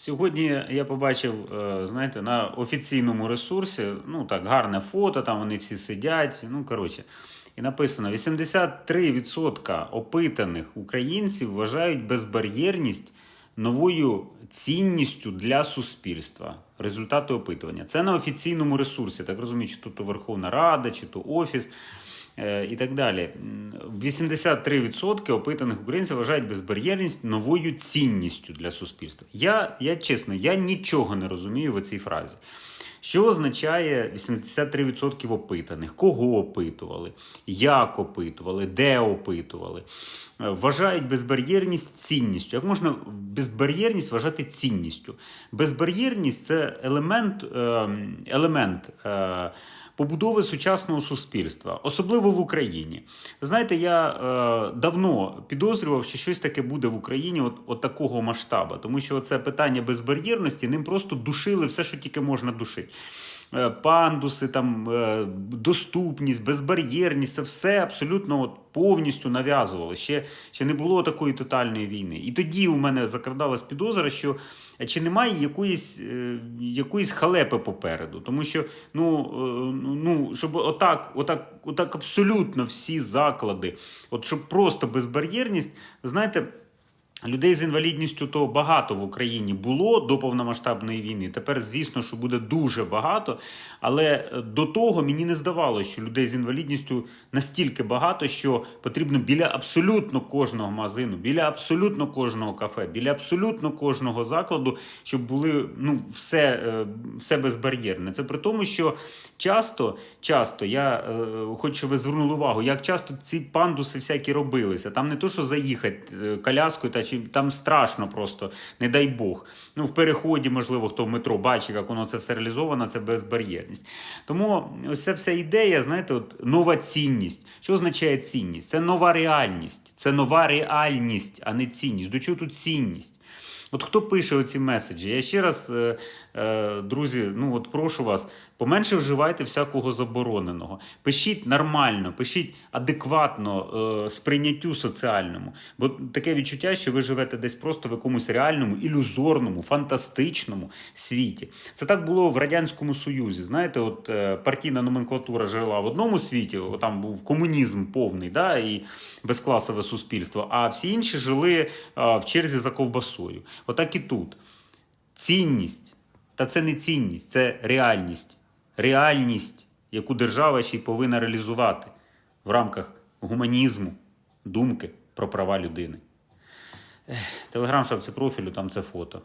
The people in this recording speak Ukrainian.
Сьогодні я побачив, е, знаєте, на офіційному ресурсі, ну так, гарне фото, там вони всі сидять. Ну, коротше, і написано: 83% опитаних українців вважають безбар'єрність новою цінністю для суспільства. Результати опитування. Це на офіційному ресурсі. Так розумію, чи то Верховна Рада, чи то Офіс і так далі. 83% опитаних українців вважають безбар'єрність новою цінністю для суспільства. Я, я чесно, я нічого не розумію в цій фразі. Що означає 83% опитаних? Кого опитували? Як опитували? Де опитували? Е, Вважають безбар'єрність цінністю. Як можна безбар'єрність вважати цінністю? Безбар'єрність це елемент, е, елемент е, побудови сучасного суспільства, особливо в Україні. Знаєте, я е, давно підозрював, що щось таке буде в Україні от, от такого масштабу, тому що це питання безбар'єрності ним просто душили все, що тільки можна душити. Е, Пандуси, там е, доступність, безбар'єрність це все абсолютно от повністю нав'язувало. Ще, ще не було такої тотальної війни. І тоді у мене закрадалась підозра, що чи немає якоїсь, е, якоїсь халепи попереду. Тому що ну, е, ну, щоб отак, отак, отак абсолютно всі заклади, от щоб просто безбар'єрність, знаєте. Людей з інвалідністю то багато в Україні було до повномасштабної війни. Тепер, звісно, що буде дуже багато. Але е, до того мені не здавалося, що людей з інвалідністю настільки багато, що потрібно біля абсолютно кожного магазину, біля абсолютно кожного кафе, біля абсолютно кожного закладу, щоб були ну, все, е, все безбар'єрне. Це при тому, що часто, часто я е, хочу, щоб ви звернули увагу, як часто ці пандуси всякі робилися. Там не то, що заїхати коляскою, та чи там страшно просто, не дай Бог. Ну, в переході, можливо, хто в метро бачив, як воно це все реалізовано, це безбар'єрність. Тому ось ця вся ідея, знаєте, от нова цінність. Що означає цінність? Це нова реальність, це нова реальність, а не цінність. До чого тут цінність? От хто пише оці меседжі? Я ще раз, е, е, друзі, ну от прошу вас, поменше вживайте всякого забороненого. Пишіть нормально, пишіть адекватно е, сприйняттю соціальному. Бо таке відчуття, що ви живете десь просто в якомусь реальному, ілюзорному, фантастичному світі. Це так було в Радянському Союзі. Знаєте, от партійна номенклатура жила в одному світі, там був комунізм повний, да, і безкласове суспільство, а всі інші жили в черзі за ковбасою. Отак і тут. Цінність. Та це не цінність, це реальність. Реальність, яку держава ще й повинна реалізувати в рамках гуманізму, думки про права людини. Телеграм-шапці профілю, там це фото.